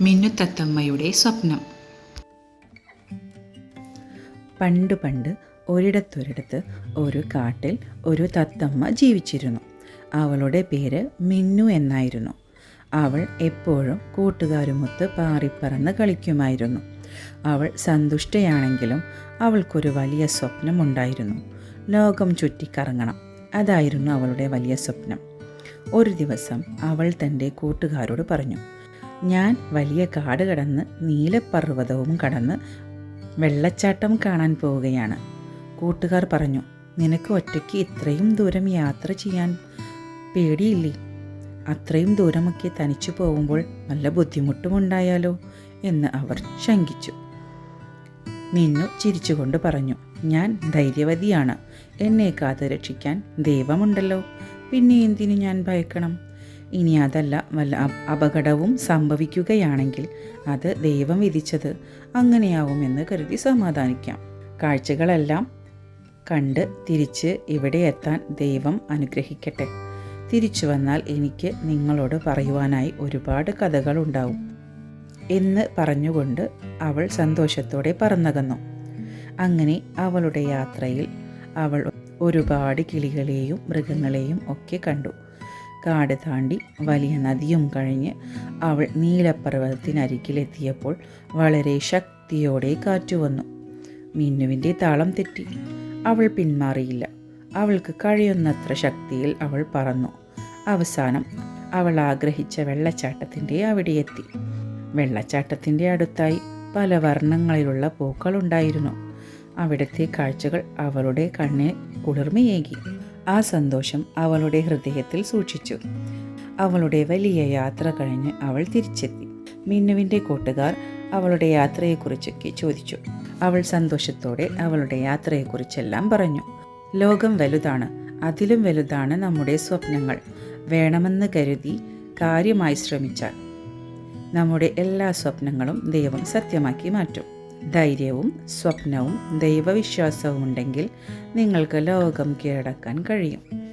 മിന്നുത്തത്തമ്മയുടെ സ്വപ്നം. പണ്ട് പണ്ട് ഒരിടത്തൊരിടത്ത് ഒരു കാട്ടിൽ ഒരു തത്തമ്മ ജീവിച്ചിരുന്നു. അവളുടെ പേര് മിന്നു എന്നായിരുന്നു. അവൾ എപ്പോഴും കൂട്ടുകാരുമൊത്ത് പാറിപ്പറന്ന് കളിക്കുമായിരുന്നു. അവൾ സന്തുഷ്ടയാണെങ്കിലും അവൾക്കൊരു വലിയ സ്വപ്നമുണ്ടായിരുന്നു. ലോകം ചുറ്റിക്കറങ്ങണം അതായിരുന്നു അവളുടെ വലിയ സ്വപ്നം. ഒരു ദിവസം അവൾ തന്റെ കൂട്ടുകാരോട് പറഞ്ഞു ഞാൻ വലിയ കാട് കടന്ന് നീലപ്പർവതവും കടന്ന് വെള്ളച്ചാട്ടം കാണാൻ പോവുകയാണ്. കൂട്ടുകാർ പറഞ്ഞു നിനക്ക് ഒറ്റയ്ക്ക് ഇത്രയും ദൂരം യാത്ര ചെയ്യാൻ പേടിയില്ലേ? അത്രയും ദൂരമൊക്കെ തനിച്ചു പോകുമ്പോൾ നല്ല ബുദ്ധിമുട്ടുമുണ്ടായാലോ? എന്ന് അവർ ശങ്കിച്ചു. മിന്നു ചിരിച്ചുകൊണ്ട് പറഞ്ഞു ഞാൻ ധൈര്യവതിയാണ്. എന്നെ കാത്തു രക്ഷിക്കാൻ ദൈവമുണ്ടല്ലോ. പിന്നെ എന്തിനു ഞാൻ ഭയക്കണം? ഇനി അതല്ല വല്ല അപകടവും സംഭവിക്കുകയാണെങ്കിൽ അത് ദൈവം വിധിച്ചത് അങ്ങനെയാവുമെന്ന് കരുതി സമാധാനിക്കാം. കാഴ്ചകളെല്ലാം കണ്ട് തിരിച്ച് ഇവിടെ എത്താൻ ദൈവം അനുഗ്രഹിക്കട്ടെ. തിരിച്ചു വന്നാൽ എനിക്ക് നിങ്ങളോട് പറയുവാനായി ഒരുപാട് കഥകളുണ്ടാവും. എന്ന് പറഞ്ഞുകൊണ്ട് അവൾ സന്തോഷത്തോടെ പറന്നകന്നു. അങ്ങനെ അവളുടെ യാത്രയിൽ അവൾ ഒരുപാട് കിളികളെയും മൃഗങ്ങളെയും ഒക്കെ കണ്ടു. കാട് താണ്ടി വലിയ നദിയും കഴിഞ്ഞ് അവൾ നീലപ്പർവതത്തിനരികിലെത്തിയപ്പോൾ വളരെ ശക്തിയോടെ കാറ്റു വന്നു. മിന്നുവിന്റെ താളം തെറ്റി. അവൾ പിന്മാറിയില്ല. അവൾക്ക് കഴിയുന്നത്ര ശക്തിയിൽ അവൾ പറന്നു. അവസാനം അവൾ ആഗ്രഹിച്ച വെള്ളച്ചാട്ടത്തിന്റെ അവിടെ എത്തി. വെള്ളച്ചാട്ടത്തിന്റെ അടുത്തായി പല വർണങ്ങളിലുള്ള പൂക്കളുണ്ടായിരുന്നു. അവിടുത്തെ കാഴ്ചകൾ അവളുടെ കണ്ണിൽ കുളിർമയേകി. ആ സന്തോഷം അവളുടെ ഹൃദയത്തിൽ സൂക്ഷിച്ചു. അവളുടെ വലിയ യാത്ര കഴിഞ്ഞ് അവൾ തിരിച്ചെത്തി. മിന്നുവിന്റെ കൂട്ടുകാർ അവളുടെ യാത്രയെക്കുറിച്ചൊക്കെ ചോദിച്ചു. അവൾ സന്തോഷത്തോടെ അവളുടെ യാത്രയെക്കുറിച്ചെല്ലാം പറഞ്ഞു. ലോകം വലുതാണ് അതിലും വലുതാണ് നമ്മുടെ സ്വപ്നങ്ങൾ. വേണമെന്ന് കരുതി കാര്യമായി ശ്രമിച്ചാൽ നമ്മുടെ എല്ലാ സ്വപ്നങ്ങളും ദൈവം സത്യമാക്കി മാറ്റും. ധൈര്യവും സ്വപ്നവും ദൈവവിശ്വാസവും ഉണ്ടെങ്കിൽ നിങ്ങൾക്ക് ലോകം കീഴടക്കാൻ കഴിയും.